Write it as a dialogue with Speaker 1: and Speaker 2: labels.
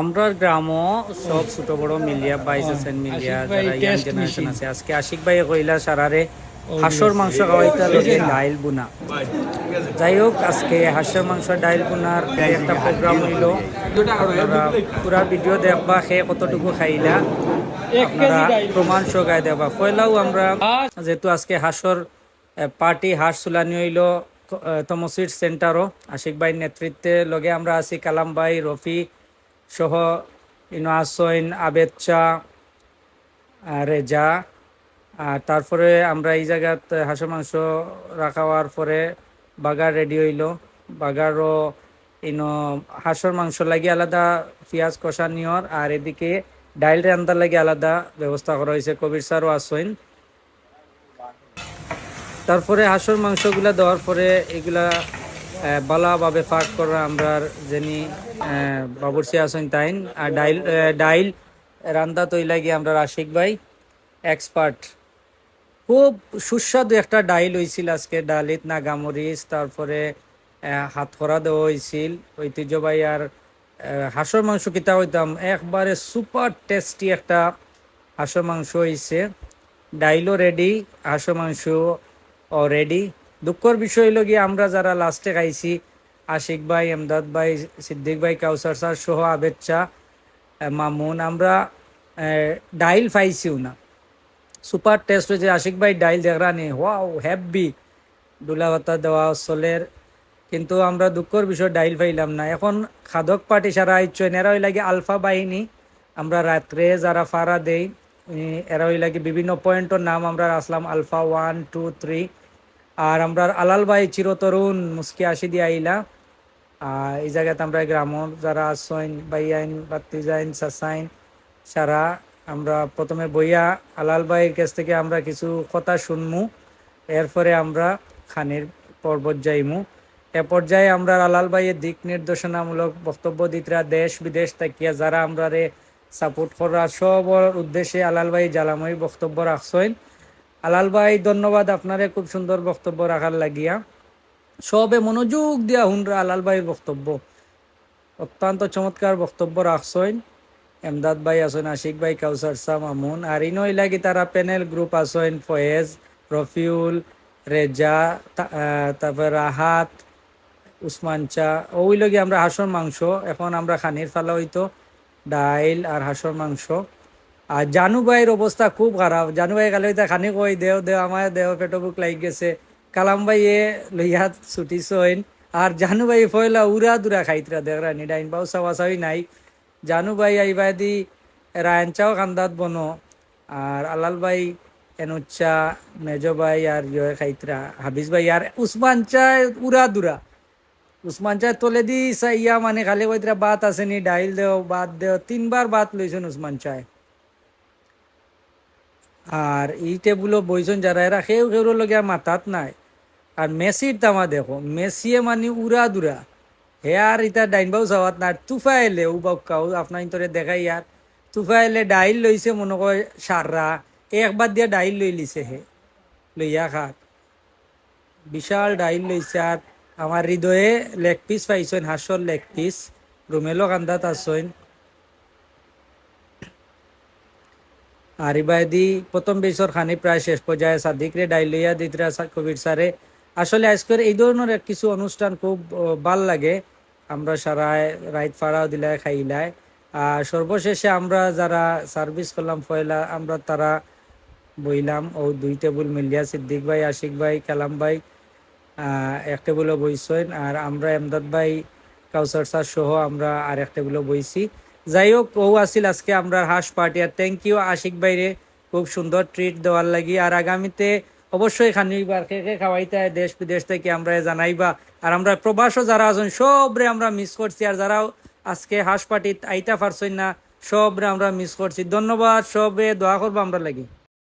Speaker 1: আমরা গ্রামও সব ছোট বড় মিলিয়া আছেন মিলিয়া যারা ইয়াং জেনারেশন আছে আজকে আশিক ভাই কইলা সারারে হাঁসর মাংস খাওয়াইতে লগে ডাইল বুনা। যাই হোক আজকে হাঁসের মাংস ডাইল বুনার একটা প্রোগ্রাম হইল। পুরা ভিডিও দেখবা সে কতটুকু খাইলা। আপনারা প্রমাণ সগাই দেখবা পয়লাও আমরা। যেহেতু আজকে হাঁসর পার্টি হাঁস চুলানি হইল তমসির সেন্টারও আশিক ভাই নেতৃত্বে লগে আমরা আছি কালাম ভাই রফি সহ ইনো আসইন আবেদ চা রেজা। আর তারপরে আমরা এই জায়গাত হাঁসের মাংস রাখাওয়ার পরে বাগার রেডি হইল। বাগারও ইনো হাঁসের মাংস লাগি আলাদা পেঁয়াজ কষা নিয়র, আর এদিকে ডাইল রান্দার লাগি আলাদা ব্যবস্থা করা হয়েছে কবির স্যারও আসইন তারপরে হাঁসের মাংসগুলা দেওয়ার পরে এগুলা আহ, ভালোভাবে ফাঁক করা আমরা যিনি বাবুরসি আসেন তাইন। আর ডাইল ডাইল রান্দা তৈ লাগি আমরা আশিক ভাই এক্সপার্ট খুব সুস্বাদু একটা ডাইল হয়েছিল আজকে ডালিত নাগামরিচ তারপরে হাত করা দেওয়া হয়েছিল ঐতিহ্যবাহী আর হাঁসের মাংস কিতা হইতাম একবারে সুপার টেস্টি একটা হাঁসের মাংস হয়েছে ডাইলও রেডি হাঁসের মাংস রেডি দুঃখর বিষয় হইল গিয়ে আমরা যারা লাস্টে খাইছি আশিক ভাই এমদাদ ভাই, সিদ্দিক ভাই, কাউসার স্যার সহ আবেদ মামুন, আমরা ডাইল পাইছিও না। সুপার টেস্ট হয়েছে, আশিক ভাই ডাইল দেখরা নি ওয়াও হ্যাপি দুলা ভাতা দেওয়া চলের। কিন্তু আমরা দুঃখর বিষয় ডাইল পাইলাম না। এখন খাদক পার্টি সারা আইচ্ছেন এরা ওই লাগে আলফা বাহিনী। আমরা রাত্রে যারা ফারা দেই এরা ওই লাগে বিভিন্ন পয়েন্টের নাম আমরা আসলাম আলফা ওয়ান টু থ্রি আর আমরা আলাল ভাই চিরতরুণ, মুসকি আসি দিয়ে আইলা। এই জায়গাতে আমরা গ্রামর যারা আসইন বাইয়াইন বাত্তিজাইন সাসাইন, সারা আমরা প্রথমে বইয়া আলাল ভাইয়ের কাছ থেকে আমরা কিছু কথা শুনমু। এরপরে আমরা খানের পর্বত যাইমু। এ পর্যায়ে আমরা আলাল ভাইয়ের দিক নির্দেশনামূলক বক্তব্য দিতরা দেশ বিদেশ তাকিয়া যারা আমরা রে সাপোর্ট করার সবর উদ্দেশ্যে আলাল ভাই জ্বালাময়ী বক্তব্য রাখছেন আলাল ভাই, ধন্যবাদ আপনারে খুব সুন্দর বক্তব্য রাখার লাগিয়া। সবে মনোযোগ দিয়া হুনরা আলাল ভাইয়ের বক্তব্য। অত্যন্ত চমৎকার বক্তব্য রাখছেন। এমদাদ ভাই আছেন, আশিক ভাই, কাউসার শাহ, মামুন। আর ইনই লাগি তারা প্যানেল গ্রুপ আছেন, ফয়েজ, রফিউল, রেজা তারপর রাহাত, উসমান চা ওই লগে আমরা হাঁসর মাংস, এখন আমরা খানির ফালা হইতো, ডাইল আর হাঁসর মাংস। আর জানু ভাইয়ের অবস্থা খুব খারাপ। জানু ভাই কালে খানি কই দেও দেও আমার দেও পেটো বুক লাগি গেছে। কালাম ভাই এ লইয়া ছুটি সইন। আর জানু ভাই ফয়লা উড়া দুরা খাইতরা দেখরা নি। ডাইন বাউ সাওয়া নাই। জানু ভাই আইবা দি রায়ন চাও কান্দাত বনো। আর আলাল ভাই এনুচ্চা মেজো ভাই আর ইয়ে খাইতরা। হাবিজ ভাই আর উসমান চা উড়া দুরা। উসমান চায় তোলে দি ইয়া মানে খালি কইতরা বাত আছে নি। ডাইল দেও, বাত দেও, তিনবার বাত লইছেন উসমান চায়। আর এই টেবুলো বইছেন যারা, এরা সেও সেউর লগে আর মাথাত নাই। আর মেসির তামা দেখো, মেসিয়ে মানে উড়া দুরা হে আর ইতা ডাইনবাও চাওয়াত না তুফা এলে ও বাক্কাও আপনার ইন্তরে দেখাই আর তুফা এলে ডাইল লইছে মনে কয় সাররা একবার দিয়া ডাইল লই লিছে হে লইয়া খাত বিশাল ডাইল লইছে আর আমার হৃদয়ে লেগ পিস পাইছেন হাঁসর লেগ পিস রুমেলো কান্দাত আসছেন আর ইবাদি প্রথম বেসর খানি প্রায় শেষ পর্যায়ে সাদিক রে ডাইলিয়া দিতরা কবির স্যারে আসলে আজকের এই ধরনের কিছু অনুষ্ঠান খুব ভালো লাগে। আমরা সারা রাইত ফাড়াও দিলাই খাইলাই আর সর্বশেষে আমরা যারা সার্ভিস করলাম ফয়লা, আমরা তারা বইলাম ও দুই টেবুল মিলিয়া সিদ্দিক ভাই, আশিক ভাই, কালাম ভাই এক টেবুলও বইছেন। আর আমরা এমদাদ ভাই, কাউসার স্যার সহ আমরা আর এক টেবিলও বইছি। যাই হোক ও আসিল আজকে আমরা হাঁস পার্টি। আর থ্যাংক ইউ আশিক বাইরে খুব সুন্দর ট্রিট দেওয়ার লাগি। আর আগামীতে অবশ্যই খানিবার কে খাওয়াইতে দেশ বিদেশ থেকে আমরা জানাইবা। আর আমরা প্রবাসও যারা আছেন, সবরে আমরা মিস করছি। আর যারাও আজকে হাঁস পার্টি আইতা পারছেন না, সবরে আমরা মিস করছি। ধন্যবাদ, সবে দোয়া করব আমরা লাগি।